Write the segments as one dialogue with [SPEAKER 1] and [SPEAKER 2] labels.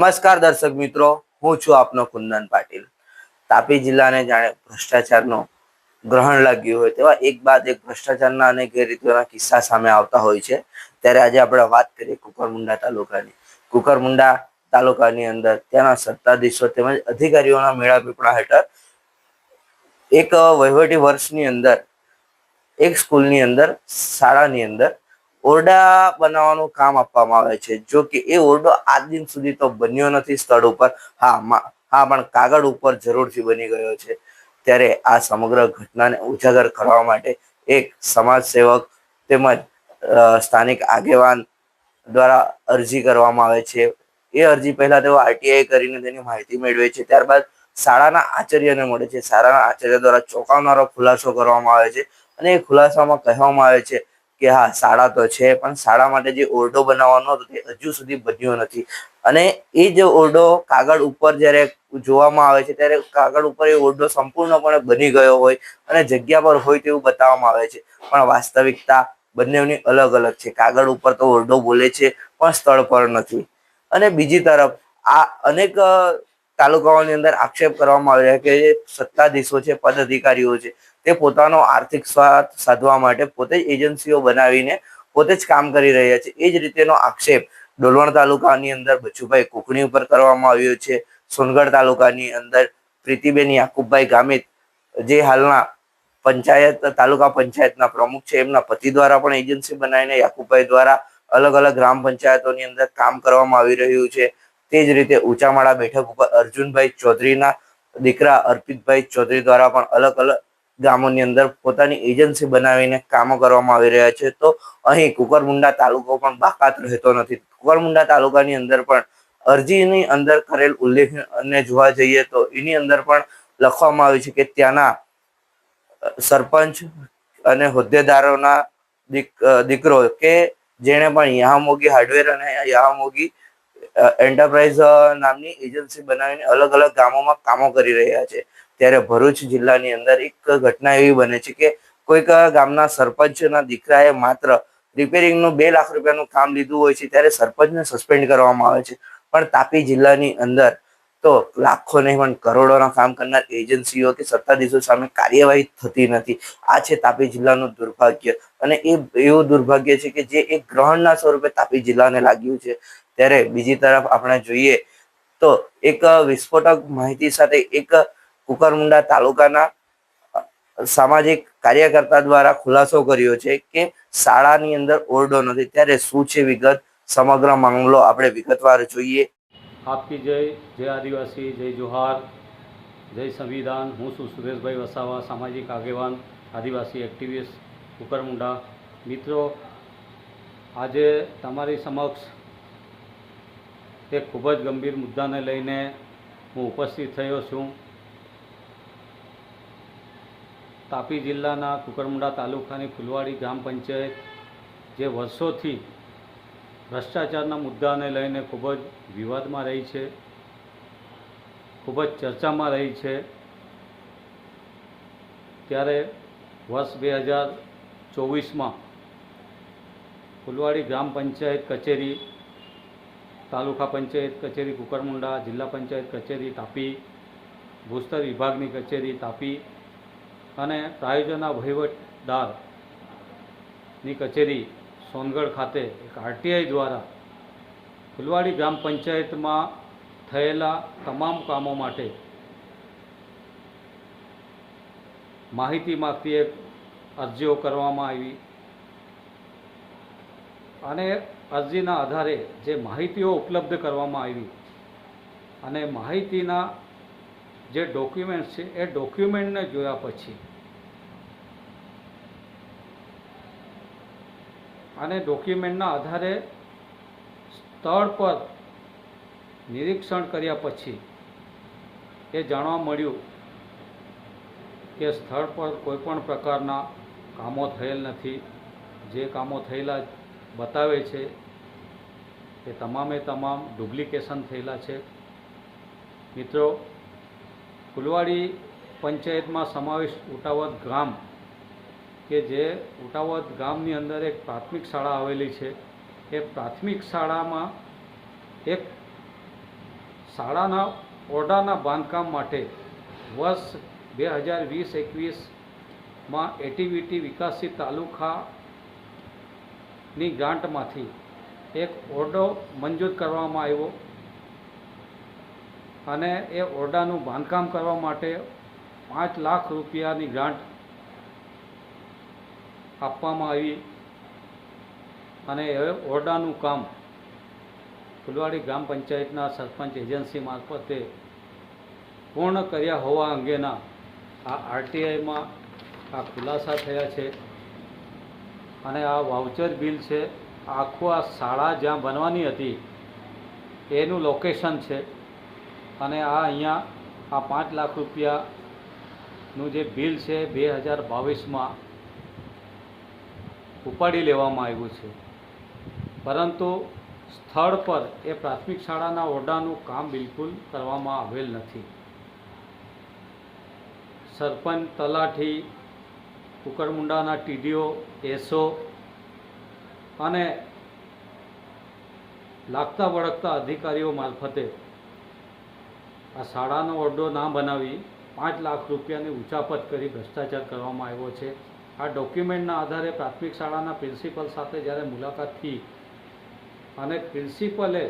[SPEAKER 1] નમસ્કાર દર્શક મિત્રો, હું છું આપનો કુંદન પાટીલ. તાપી જિલ્લાને જાણે ભ્રષ્ટાચારનો ગ્રહણ લાગ્યું હોય તેવા એક બાદ એક ભ્રષ્ટાચારના અને ગેરરીતિઓના કિસ્સા સામે આવતા હોય છે. ત્યારે આજે આપણે વાત કરીએ કુકરમુંડા તાલુકાની. કુકરમુંડા તાલુકાની અંદર ત્યાંના સત્તાધીશો તેમજ અધિકારીઓના મેળાપીપળા હેઠળ એક વહીવટી વર્ષની અંદર, એક સ્કૂલની અંદર, શાળાની અંદર ઓરડા બનાવવાનું કામ આપવામાં આવે છે. જો કે એ ઓરડો આજ દિન સુધી તો બન્યો નથી સ્થળ ઉપર. હા હા, પણ કાગળ ઉપર જરૂરથી બની ગયો છે. ત્યારે આ સમગ્ર ઘટનાને ઉજાગર કરવા માટે એક સમાજ સેવક તેમજ સ્થાનિક આગેવાન દ્વારા અરજી કરવામાં આવે છે. એ અરજી પહેલા તેઓ આરટીઆઈ કરીને તેની માહિતી મેળવે છે. ત્યારબાદ શાળાના આચાર્યને મળે છે. શાળાના આચાર્ય દ્વારા ચોંકાવનારો ખુલાસો કરવામાં આવે છે અને એ ખુલાસામાં કહેવામાં આવે છે કે હા, શાળા તો છે, પણ શાળા માટે જે ઓરડો બનાવવાનો હતો તે હજુ સુધી બન્યો નથી. અને એ જે ઓરડો કાગળ ઉપર જ્યારે જોવામાં આવે છે, ત્યારે કાગળ ઉપર એ ઓરડો સંપૂર્ણપણે બની ગયો હોય અને જગ્યા પર હોય તેવું બતાવવામાં આવે છે. પણ વાસ્તવિકતા બંનેની અલગ અલગ છે. કાગળ ઉપર તો ઓરડો બોલે છે, પણ સ્થળ પર નથી. અને બીજી તરફ, આ અનેક તાલુકાઓની અંદર આક્ષેપ કરવામાં આવે છે કે સત્તાધીશો છે પદ અધિકારીઓ છે તે પોતાનો આર્થિક સ્વાર્થ સાધવા માટે પોતે જ એજન્સીઓ બનાવીને પોતે જ કામ કરી રહ્યા છે. એ જ રીતેનો આક્ષેપ ડોલવણ તાલુકાની અંદર બચુભાઈ કુકણી ઉપર કરવામાં આવ્યો છે. સોનગઢ તાલુકાની અંદર પ્રીતિબેન યાકુબભાઈ ગામિત જે હાલના પંચાયત, તાલુકા પંચાયતના પ્રમુખ છે, એમના પતિ દ્વારા પણ એજન્સી બનાવીને યાકુબભાઈ દ્વારા અલગ અલગ ગ્રામ પંચાયતોની અંદર કામ કરવામાં આવી રહ્યું છે. તે જ રીતે ઊંચામાળા બેઠક ઉપર અર્જુનભાઈ ચૌધરીના દીકરા અર્પિતભાઈ ચૌધરી દ્વારા પણ અલગ અલગ ગામોની અંદર પોતાની એજન્સી બનાવીને કામો કરવામાં આવી રહ્યા છે. તો અહીં કુકરમુંડા તાલુકો પણ બાકાત રહેતો નથી. કુકરમુંડા તાલુકાની અંદર પણ અરજીની અંદર કરેલ ઉલ્લેખ જોવા જઈએ તો એની અંદર પણ લખવામાં આવ્યું છે કે ત્યાંના સરપંચ અને હોદ્દેદારોના દીક- દીકરો કે જેણે પણ યામોગી હાર્ડવેર અને યામોગી એન્ટરપ્રાઇઝ નામની એજન્સી બનાવીને અલગ અલગ ગામોમાં કામો કરી રહ્યા છે. ત્યારે ભરૂચ જિલ્લાની અંદર એક ઘટના એવી બને છે કે કોઈક ગામના સરપંચના દીકરાએ માત્ર રિપેરિંગનું બે લાખ રૂપિયાનું કામ લીધું હોય છે, ત્યારે સરપંચને સસ્પેન્ડ કરવામાં આવે છે. પણ તાપી જિલ્લાની અંદર તો લાખો નહીં, પણ કરોડોના કામ કરનાર એજન્સીઓ કે સત્તાધીશો સામે કાર્યવાહી થતી નથી. આ છે તાપી જિલ્લાનું દુર્ભાગ્ય. અને એ એવું દુર્ભાગ્ય છે કે જે એક ગ્રહણના સ્વરૂપે તાપી જિલ્લાને લાગ્યું છે. ત્યારે બીજી તરફ આપણે જોઈએ તો એક વિસ્ફોટક માહિતી સાથે એક કુકરમુંડા તાલુકાના સામાજિક કાર્યકર્તા દ્વારા ખુલાસો કર્યો છે કે શાળાની અંદર ઓરડો નથી. ત્યારે શું છે વિગત? સમગ્ર મામલો આપણે વિગતવાર જોઈએ.
[SPEAKER 2] આપકી જય જય આદિવાસી, જય જોહાર, જય સંવિધાન. હું છું સુરેશભાઈ વસાવા, સામાજિક આગેવાન, આદિવાસી એક્ટિવિસ્ટ, કુકરમુંડા. મિત્રો, આજે તમારી સમક્ષ એક ખૂબ જ ગંભીર મુદ્દાને લઈને હું ઉપસ્થિત થયો છું. તાપી જિલ્લાના કુકરમુંડા તાલુકાની ફુલવાડી ગ્રામ પંચાયત, જે વર્ષોથી ભ્રષ્ટાચારના મુદ્દાને લઈને ખૂબ જ વિવાદમાં રહી છે, ખૂબ જ ચર્ચામાં રહી છે. ત્યારે વર્ષ બે હજાર ચોવીસમાં ફુલવાડી ગ્રામ પંચાયત કચેરી, તાલુકા પંચાયત કચેરી, કુકરમુંડા જિલ્લા પંચાયત કચેરી, તાપી ભૂસ્તર વિભાગની કચેરી, તાપી અને પ્રાયોજના વહીવટદારની કચેરી સોનગઢ ખાતે એક આરટીઆઈ દ્વારા ફુલવાડી ગ્રામ પંચાયતમાં થયેલા તમામ કામો માટે માહિતી માગતી એક અરજીઓ કરવામાં આવી. અને અરજીના આધારે જે માહિતીઓ ઉપલબ્ધ કરવામાં આવી અને માહિતીના જે ડોક્યુમેન્ટ્સ છે એ ડોક્યુમેન્ટને જોયા પછી અને ડોક્યુમેન્ટના આધારે સ્થળ પર નિરીક્ષણ કર્યા પછી એ જાણવા મળ્યું કે સ્થળ પર કોઈપણ પ્રકારના કામો થયેલ નથી. જે કામો થયેલા બતાવે છે એ તમામે તમામ ડુપ્લિકેશન થયેલા છે. મિત્રો, ફુલવાડી પંચાયતમાં સમાવેશ ઉટાવત ગામ કે જે ઉટાવદ ગામની અંદર એક પ્રાથમિક શાળા આવેલી છે. એ પ્રાથમિક શાળામાં એક શાળાના ઓરડાના બાંધકામ માટે વર્ષ બે હજાર વીસ એકવીસમાં એટીવીટી વિકાસિત તાલુકાની ગ્રાન્ટમાંથી એક ઓરડો મંજૂર કરવામાં આવ્યો અને એ ઓરડાનું બાંધકામ કરવા માટે પાંચ લાખ રૂપિયાની ગ્રાન્ટ આપવામાં આવી. અને હવે ઓરડાનું કામ ફુલવાડી ગ્રામ પંચાયતના સરપંચ એજન્સી મારફતે પૂર્ણ કર્યા હોવા અંગેના આ આરટીઆઈમાં આ ખુલાસા થયા છે. અને આ વાઉચર બિલ છે, આખું આ શાળા જ્યાં બનવાની હતી, એનું લોકેશન છે. અને આ અહીંયા આ પાંચ લાખ રૂપિયાનું જે બિલ છે, બે હજાર બાવીસમાં ઉપાડી લેવામાં આવ્યું છે. પરંતુ સ્થળ પર એ પ્રાથમિક શાળાના ઓરડાનું કામ બિલકુલ કરવામાં આવેલ નથી. સરપંચ તલાઠી કુકરમુંડાના ટીડીઓ એસો અને લાગતા વળગતા અધિકારીઓ મારફતે આ શાળાનો ઓરડો ના બનાવી પાંચ લાખ રૂપિયાની ઉચાપત કરી ભ્રષ્ટાચાર કરવામાં આવ્યો છે. આ ડોક્યુમેન્ટના આધારે પ્રાથમિક શાળાના પ્રિન્સિપલ સાથે જ્યારે મુલાકાત થઈ અને પ્રિન્સિપલે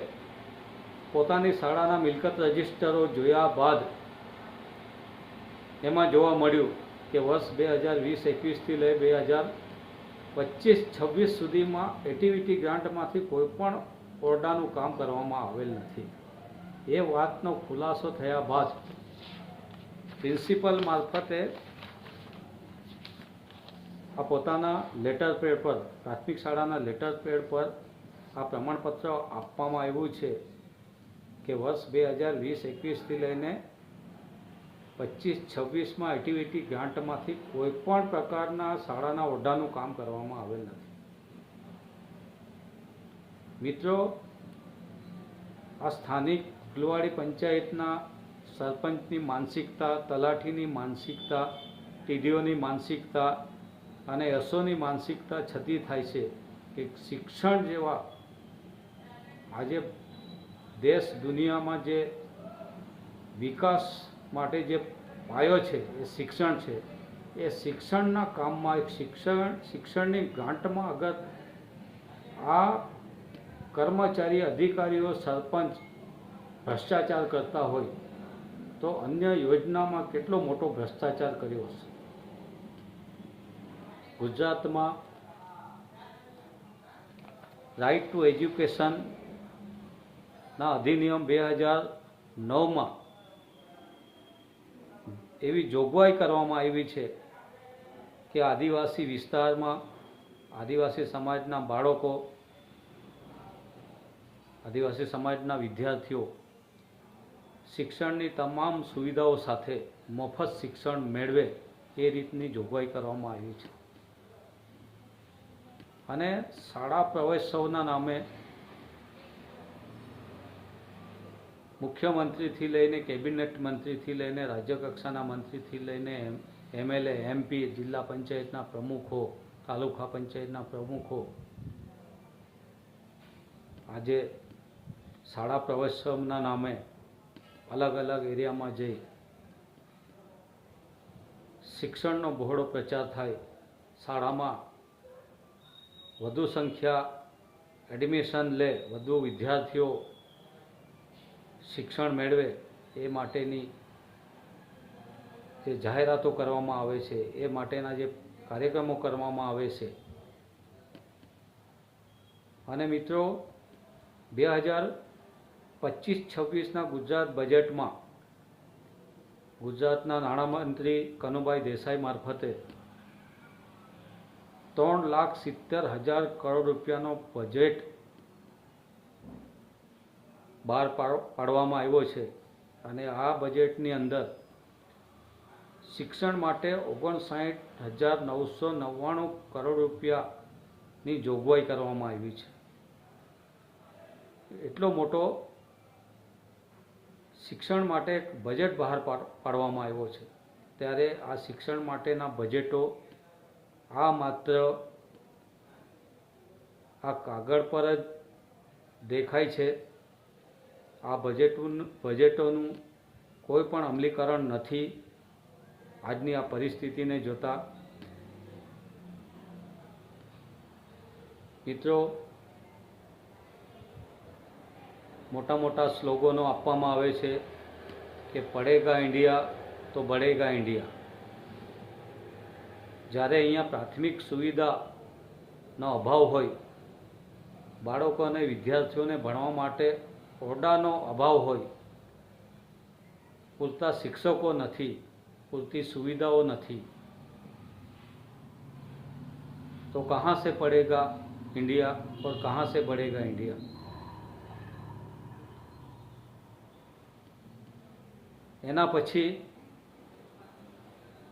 [SPEAKER 2] પોતાની શાળાના મિલકત રજિસ્ટરો જોયા બાદ એમાં જોવા મળ્યું કે વર્ષ બે હજાર વીસ એકવીસથી લઈ બે હજાર પચીસ છવ્વીસ સુધીમાં એટીવીટી ગ્રાન્ટમાંથી કોઈ પણ ઓરડાનું કામ કરવામાં આવેલ નથી. એ વાતનો ખુલાસો થયા બાદ પ્રિન્સિપલ મારફતે આ પોતાના લેટર પેડ પર, પ્રાથમિક શાળાના લેટર પેડ પર આ પ્રમાણપત્ર આપવામાં આવ્યું છે કે વર્ષ બે હજાર વીસ એકવીસથી લઈને પચીસ છવ્વીસમાં એક્ટિવિટી ગ્રાન્ટમાંથી કોઈ પણ પ્રકારના શાળાના ઓરડાનું કામ કરવામાં આવેલ નથી. મિત્રો, આ સ્થાનિક ફુલવાડી પંચાયતના સરપંચની માનસિકતા તલાઠીની માનસિકતા, ટીડીઓની માનસિકતા અને યશોની માનસિકતા છતી થાય છે કે શિક્ષણ જેવા આજે દેશ દુનિયામાં જે વિકાસ માટે જે પાયો છે, એ શિક્ષણ છે, એ શિક્ષણના કામમાં એક શિક્ષણ, શિક્ષણની ગાંઠમાં અગર આ કર્મચારી, અધિકારીઓ, સરપંચ ભ્રષ્ટાચાર કરતા હોય, તો અન્ય યોજનામાં કેટલો મોટો ભ્રષ્ટાચાર કર્યો હશે? ગુજરાતમાં રાઇટ ટુ એજ્યુકેશનના અધિનિયમ બે હજાર નવમાં એવી જોગવાઈ કરવામાં આવી છે કે આદિવાસી વિસ્તારમાં આદિવાસી સમાજના બાળકો, આદિવાસી સમાજના વિદ્યાર્થીઓ શિક્ષણની તમામ સુવિધાઓ સાથે મફત શિક્ષણ મેળવે એ રીતની જોગવાઈ કરવામાં આવી છે. અને શાળા પ્રવેશોત્સવના નામે મુખ્યમંત્રીથી લઈને કેબિનેટ મંત્રીથી લઈને રાજ્યકક્ષાના મંત્રીથી લઈને એમ એમએલએ, એમપી, જિલ્લા પંચાયતના પ્રમુખો, તાલુકા પંચાયતના પ્રમુખો, આજે શાળા પ્રવેશોત્સવના નામે અલગ અલગ એરિયામાં જઈ શિક્ષણનો બહોળો પ્રચાર થાય, શાળામાં વધુ સંખ્યા એડમિશન લે, વધુ વિદ્યાર્થીઓ શિક્ષણ મેળવે એ માટેની જે જાહેરાતો કરવામાં આવે છે, એ માટેના જે કાર્યક્રમો કરવામાં આવે છે. અને મિત્રો, બે હજાર પચીસ છવ્વીસના ગુજરાત બજેટમાં ગુજરાતના નાણામંત્રી કનુભાઈ દેસાઈ મારફતે ત્રણ લાખ સિત્તેર હજાર કરોડ રૂપિયાનો બજેટ બહાર પાડ- પાડવામાં આવ્યો છે. અને આ બજેટની અંદર શિક્ષણ માટે ઓગણસાઠ હજાર નવસો નવ્વાણું કરોડ રૂપિયાની જોગવાઈ કરવામાં આવી છે. એટલો મોટો શિક્ષણ માટે બજેટ બહાર પાડ- પાડવામાં આવ્યો છે. ત્યારે આ શિક્ષણ માટેના બજેટો આ માત્ર આ કાગળ પર જ દેખાય છે. આ બજેટનું બજેટોનું કોઈ પણ અમલીકરણ નથી. આજની આ પરિસ્થિતિને જોતા મિત્રો, મોટા મોટા સ્લોગનો આપવામાં આવે છે કે પડેગા ઇન્ડિયા તો બળેગા ઇન્ડિયા. જ્યારે અહીંયા પ્રાથમિક સુવિધાનો અભાવ હોય, બાળકો અને વિદ્યાર્થીઓને ભણવા માટે ઓરડાનો અભાવ હોય, પૂરતા શિક્ષકો નથી, પૂરતી સુવિધાઓ નથી, તો કહા સે પડેગા इंडिया और કહા સે बढ़ेगा इंडिया એના પછી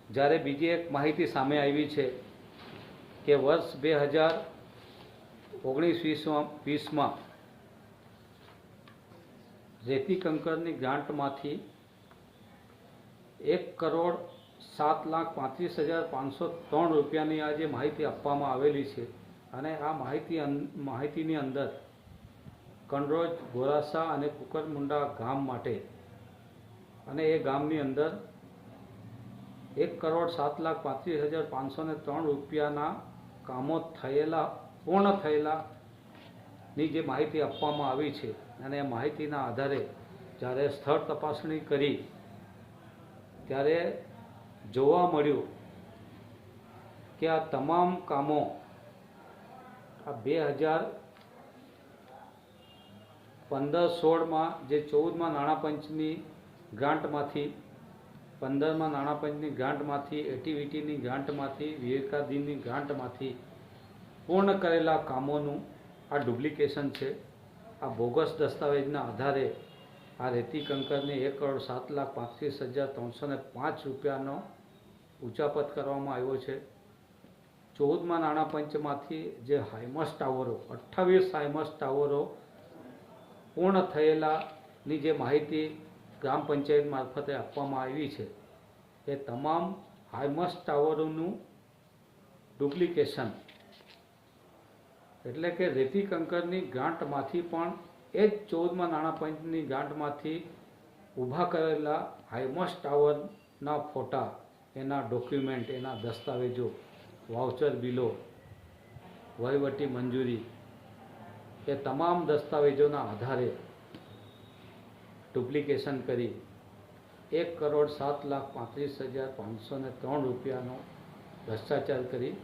[SPEAKER 2] જ્યારે બીજી એક માહિતી સામે આવી છે કે વર્ષ બે હજાર ઓગણીસ વીસમાં વીસમાં રેતી કંકરની ગ્રાન્ટમાંથી એક કરોડ સાત લાખ પાંત્રીસ હજાર પાંચસો ત્રણ રૂપિયાની આ જે માહિતી આપવામાં આવેલી છે અને આ માહિતી માહિતીની અંદર કંડરોજ ગોરાસા અને કુકરમુંડા ગામ માટે અને એ ગામની અંદર એક કરોડ સાત લાખ પાંત્રીસ હજાર પાંચસો ને ત્રણ રૂપિયાના કામો થયેલા, પૂર્ણ થયેલાની જે માહિતી આપવામાં આવી છે. અને એ માહિતીના આધારે જ્યારે સ્થળ તપાસણી કરી, ત્યારે જોવા મળ્યું કે આ તમામ કામો આ બે હજાર પંદર સોળમાં જે ચૌદમાં નાણાં પંચની ગ્રાન્ટમાંથી પંદરમાં નાણાપંચની ગાંઠમાંથી એટીવીટીની ગ્રાન્ટમાંથી, વિવેકાધીનની ગ્રાન્ટમાંથી પૂર્ણ કરેલા કામોનું આ ડુપ્લિકેશન છે. આ બોગસ દસ્તાવેજના આધારે આ રેતી કંકરને એક કરોડ સાત લાખ પાંત્રીસ હજાર ત્રણસો ને પાંચ રૂપિયાનો ઉચાપત કરવામાં આવ્યો છે. ચૌદમાં નાણાં પંચમાંથી જે હાઇમસ ટાવરો, અઠ્ઠાવીસ હાઇમસ ટાવરો પૂર્ણ થયેલાની જે માહિતી ગ્રામ પંચાયત મારફતે આપવામાં આવી છે એ તમામ હાઈમસ ટાવરોનું ડુપ્લિકેશન, એટલે કે રેતી કંકરની ગ્રાન્ટમાંથી પણ, એ જ ચૌદમાં નાણાં પંચની ગ્રાન્ટમાંથી ઊભા કરેલા હાઈમસ ટાવરના ફોટા, એના ડોક્યુમેન્ટ, એના દસ્તાવેજો, વાઉચર બિલો, વહીવટી મંજૂરી, એ તમામ દસ્તાવેજોના આધારે ડુપ્લિકેશન કરી. એક કરોડ સાત લાખ પાંત્રીસ હજાર પાંચસો ને ત્રણ રૂપિયાનો ભ્રષ્ટાચાર કરી.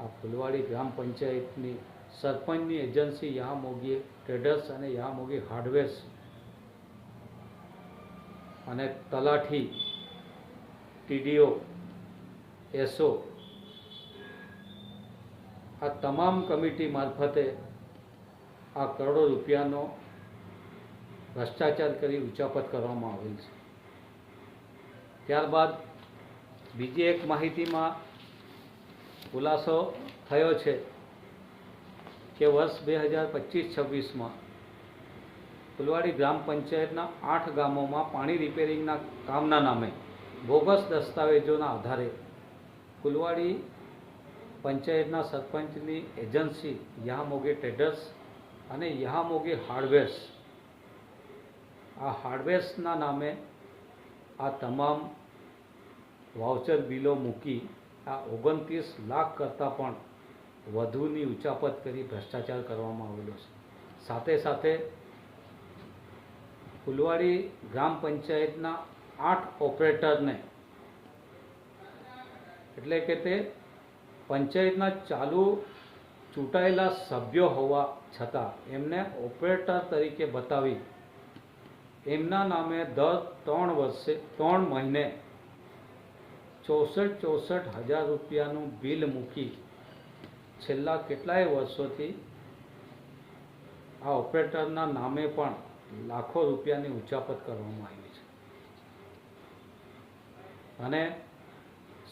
[SPEAKER 2] આ ફુલવાડી ગ્રામ પંચાયતની સરપંચની એજન્સી યા મોગી ટ્રેડર્સ અને યા મોગી હાર્ડવેર્સ અને તલાઠી ટીડીઓ એસો આ તમામ કમિટી મારફતે આ કરોડો રૂપિયાનો ભ્રષ્ટાચાર કરી ઉચાપત કરવામાં આવેલ છે. ત્યારબાદ બીજી એક માહિતીમાં ખુલાસો થયો છે કે વર્ષ બે હજાર પચીસ છવ્વીસમાં ફુલવાડી ગ્રામ પંચાયતના આઠ ગામોમાં પાણી રિપેરિંગના કામના નામે બોગસ દસ્તાવેજોના આધારે ફુલવાડી પંચાયતના સરપંચની એજન્સી યહામોગે ટ્રેડર્સ અને યહામોગે હાર્ડવેર્સ આ હાર્ડવેર્સના નામે આ તમામ વાઉચર બિલો મૂકી આ ઓગણત્રીસ લાખ કરતાં પણ વધુની ઉચાપત કરી ભ્રષ્ટાચાર કરવામાં આવેલો છે. સાથે સાથે ફુલવાડી ગ્રામ પંચાયતના આઠ ઓપરેટરને એટલે કે તે પંચાયતના ચાલુ ચૂંટાયેલા સભ્યો હોવા છતાં એમને ઓપરેટર તરીકે બતાવી એમના નામે દર ત્રણ વર્ષે, ત્રણ મહિને ચોસઠ ચોસઠ હજાર રૂપિયાનું બિલ મૂકી છેલ્લા કેટલાય વર્ષોથી આ ઓપરેટરના નામે પણ લાખો રૂપિયાની ઉચાપત કરવામાં આવી છે. અને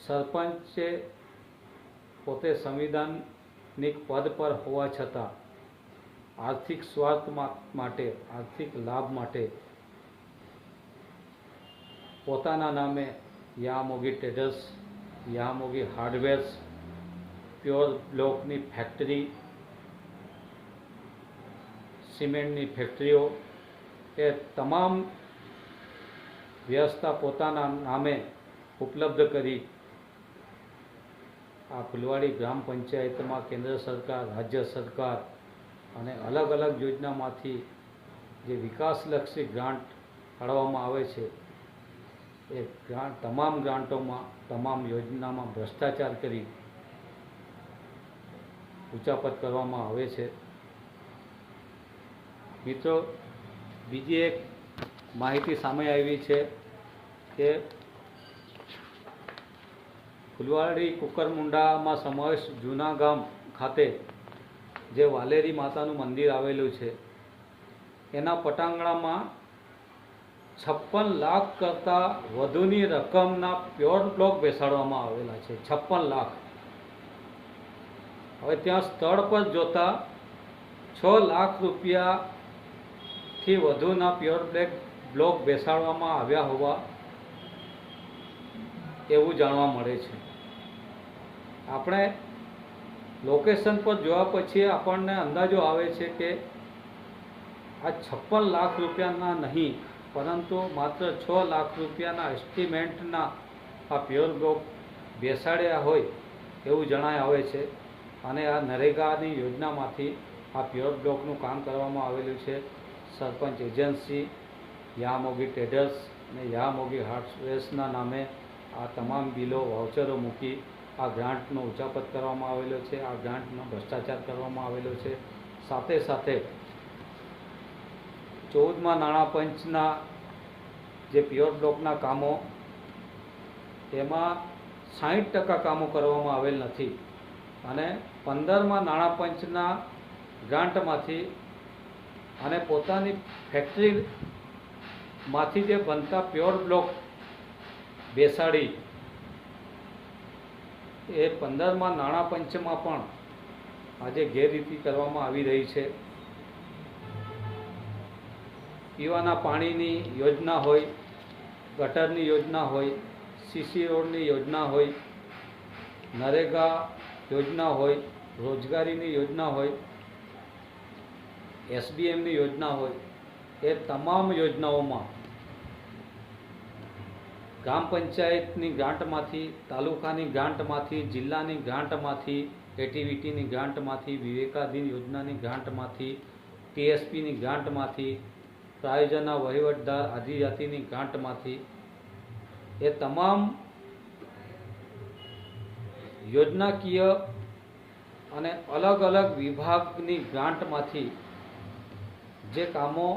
[SPEAKER 2] સરપંચે પોતે સંવિધાનિક પદ પર હોવા છતાં આર્થિક સ્વાર્થ માટે, આર્થિક લાભ માટે પોતાના નામે Yamogi traders Yamogi hardwares, pure બ્લોકની ફેક્ટરી, સિમેન્ટની ફેક્ટરીઓ, એ તમામ વ્યવસ્થા પોતાના નામે ઉપલબ્ધ કરી આ ફુલવાડી ગ્રામ પંચાયતમાં કેન્દ્ર સરકાર, રાજ્ય સરકાર અને અલગ અલગ યોજનામાંથી જે વિકાસલક્ષી ગ્રાન્ટ ફાળવવામાં આવે છે એ ગ્રાન્ટ તમામ ગ્રાન્ટોમાં, તમામ યોજનામાં ભ્રષ્ટાચાર કરી ઉચાપત કરવામાં આવે છે. મિત્રો, બીજી એક માહિતી સામે આવી છે કે ફુલવાડી કુકરમુંડામાં સમાવેશ જૂના ગામ ખાતે જે વાલેરી માતાનું મંદિર આવેલું છે, એના પટાંગણામાં છપ્પન લાખ કરતાં વધુની રકમના પ્યોર બ્લોક બેસાડવામાં આવેલા છે. છપ્પન લાખ. હવે ત્યાં સ્થળ પર જોતા છ લાખ રૂપિયાથી વધુના પ્યોર બ્લેક બ્લોક બેસાડવામાં આવ્યા હોવા એવું જાણવા મળે છે. આપણે લોકેશન પર જોયા પછી આપણને અંદાજો આવે છે કે આ છપ્પન લાખ રૂપિયાના નહીં પરંતુ માત્ર છ લાખ રૂપિયાના એસ્ટિમેન્ટના આ પ્યોર બ્લોક બેસાડ્યા હોય એવું જણાય આવે છે. અને આ નરેગાની યોજનામાંથી આ પ્યોર બ્લોકનું કામ કરવામાં આવેલું છે. સરપંચ એજન્સી, યામોગી ટ્રેડર્સ અને યામોગી હાર્ડવેર્સના નામે આ તમામ બિલો, વાઉચરો મૂકી આ ગ્રાન્ટનો ઉચાપત કરવામાં આવેલો છે. આ ગ્રાન્ટનો ભ્રષ્ટાચાર કરવામાં આવેલો છે. સાથે સાથે ચૌદમાં નાણાં પંચના જે પ્યોર બ્લોકના કામો તેમાં સાહીઠ ટકા કામો કરવામાં આવેલ નથી. અને પંદરમાં નાણાં પંચના ગ્રાન્ટમાંથી અને પોતાની ફેક્ટરીમાંથી જે બનતા પ્યોર બ્લોક બેસાડી, એ પંદરમાં નાણાં પંચમાં પણ આજે ગેરરીતિ કરવામાં આવી રહી છે. પીવાના પાણીની યોજના હોય, ગટરની યોજના હોય, સીસી રોડની યોજના હોય, નરેગા યોજના હોય, રોજગારીની યોજના હોય, એસડીએમની યોજના હોય, એ તમામ યોજનાઓમાં ગ્રામ પંચાયતની ગ્રાન્ટમાંથી, તાલુકાની ગ્રાન્ટમાંથી, જિલ્લાની ગ્રાન્ટમાંથી, એટીવીટીની ગ્રાન્ટમાંથી, વિવેકાધીન યોજનાની ગ્રાન્ટમાંથી, ટીએસપીની ગ્રાન્ટમાંથી પ્રાયોજનના વહીવટદાર આદિજાતિની ગાંઠમાંથી એ તમામ યોજનાકીય અને અલગ અલગ વિભાગની ગ્રાન્ટમાંથી જે કામો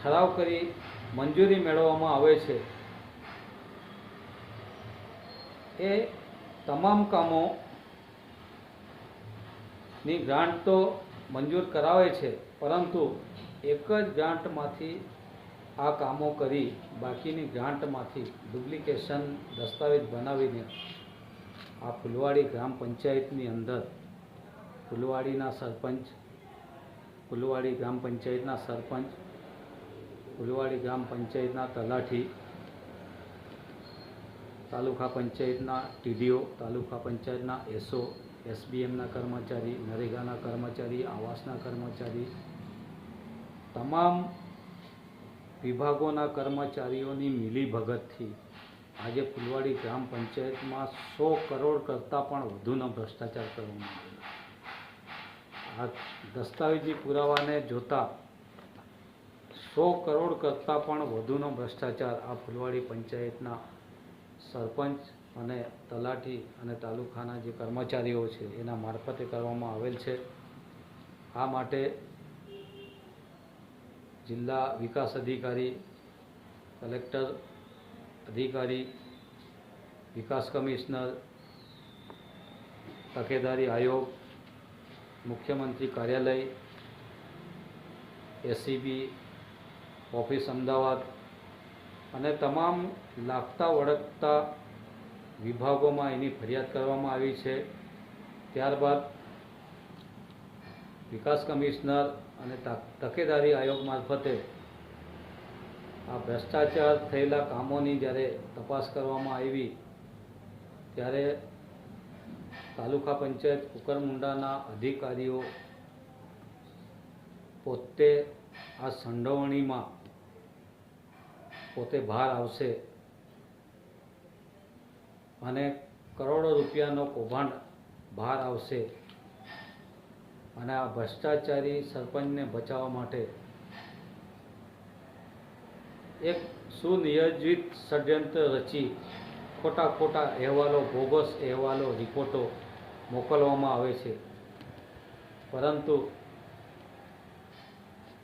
[SPEAKER 2] ઠરાવ કરી મંજૂરી મેળવવામાં આવે છે, એ તમામ કામોની ગ્રાન્ટ તો મંજૂર કરાવે છે. પરંતુ એક જ ગ્રાન્ટમાંથી આ કામો કરી બાકીની ગ્રાન્ટમાંથી ડુપ્લિકેશન દસ્તાવેજ બનાવીને આ ફુલવાડી ગ્રામ પંચાયતની અંદર ફુલવાડીના સરપંચ, ફુલવાડી ગ્રામ પંચાયતના સરપંચ, ફુલવાડી ગ્રામ પંચાયતના તલાઠી તાલુકા પંચાયતના ટીડીઓ, તાલુકા પંચાયતના એસઓ, એસબીએમના કર્મચારી, નરેગાના કર્મચારી, આવાસના કર્મચારી તમામ વિભાગોના કર્મચારીઓની મિલીભગતથી આજે ફુલવાડી ગ્રામ પંચાયતમાં સો કરોડ કરતાં પણ વધુનો ભ્રષ્ટાચાર કરવામાં આવ્યો. આ દસ્તાવેજી પુરાવાને જોતા સો કરોડ કરતાં પણ વધુનો ભ્રષ્ટાચાર આ ફુલવાડી પંચાયતના સરપંચ અને તલાટી અને તાલુકાના જે કર્મચારીઓ છે, એના મારફતે કરવામાં આવેલ છે. આ માટે જિલ્લા વિકાસ અધિકારી, કલેક્ટર અધિકારી, વિકાસ કમિશનર, તકેદારી આયોગ, મુખ્યમંત્રી કાર્યાલય એસીબી ઓફિસ અમદાવાદ અને તમામ લાગતા વળગતા વિભાગોમાં એની ફરિયાદ કરવામાં આવી છે. ત્યારબાદ વિકાસ કમિશનર અને તકેદારી આયોગ મારફતે આ ભ્રષ્ટાચાર થયેલા કામોની જ્યારે તપાસ કરવામાં આવી, ત્યારે તાલુકા પંચાયત કુકરમુંડાના અધિકારીઓ પોતે આ સંડોવણીમાં પોતે ભાર આવશે અને કરોડો રૂપિયાનો કૌભાંડ ભાર આવશે. અને આ ભ્રષ્ટાચારી સરપંચને બચાવવા માટે એક સુનિયોજિત ષડયંત્ર રચી ખોટા ખોટા અહેવાલો, બોગસ અહેવાલો, રિપોર્ટો મોકલવામાં આવે છે. પરંતુ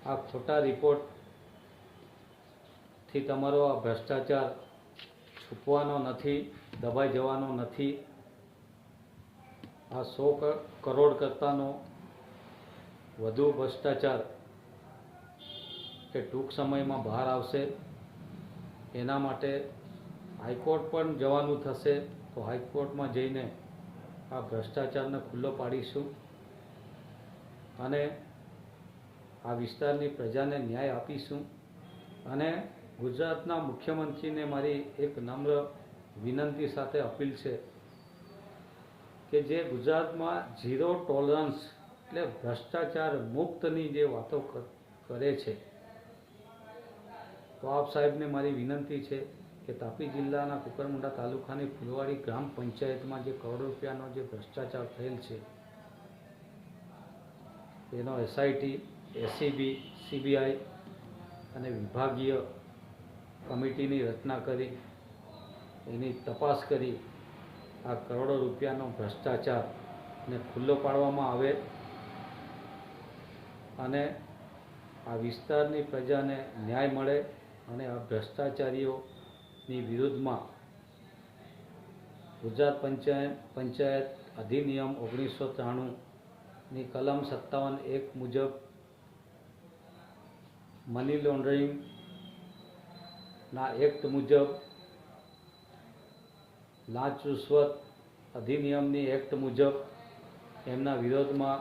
[SPEAKER 2] આ ખોટા રિપોર્ટથી તમારો આ ભ્રષ્ટાચાર છૂપવાનો નથી, દબાઈ જવાનો નથી. આ સો કરોડ કરતાંનો વધુ ભ્રષ્ટાચાર કે ટૂંક સમયમાં બહાર આવશે, એના માટે હાઈકોર્ટ પણ જવાનું થશે. તો હાઈકોર્ટમાં જઈને આ ભ્રષ્ટાચારને ખુલ્લો પાડીશું અને આ વિસ્તારની પ્રજાને ન્યાય આપીશું. અને ગુજરાતના મુખ્યમંત્રીને મારી એક નમ્ર વિનંતી સાથે અપીલ છે કે જે ગુજરાતમાં ઝીરો ટોલરન્સ એટલે ભ્રષ્ટાચાર મુક્તની જે વાતો કરે છે, તો આપ સાહેબને મારી વિનંતી છે કે તાપી જિલ્લાના કુકરમુંડા તાલુકાની ફુલવાડી ગ્રામ પંચાયતમાં જે કરોડ રૂપિયાનો જે ભ્રષ્ટાચાર થયેલ છે, એનો એસઆઈટી એસીબી સીબીઆઈ અને વિભાગીય કમિટીની રચના કરી, એની તપાસ કરી આ કરોડો રૂપિયાનો ભ્રષ્ટાચારને ખુલ્લો પાડવામાં આવે અને આ વિસ્તારની પ્રજાને ન્યાય મળે અને આ ભ્રષ્ટાચારીઓની વિરુદ્ધમાં ગુજરાત પંચાયત પંચાયત અધિનિયમ ઓગણીસો ત્રાણુંની કલમ સત્તાવન એક મુજબ મની લોન્ડરિંગના એક્ટ મુજબ લાંચ રૂશ્વત અધિનિયમની એક્ટ મુજબ એમના વિરોધમાં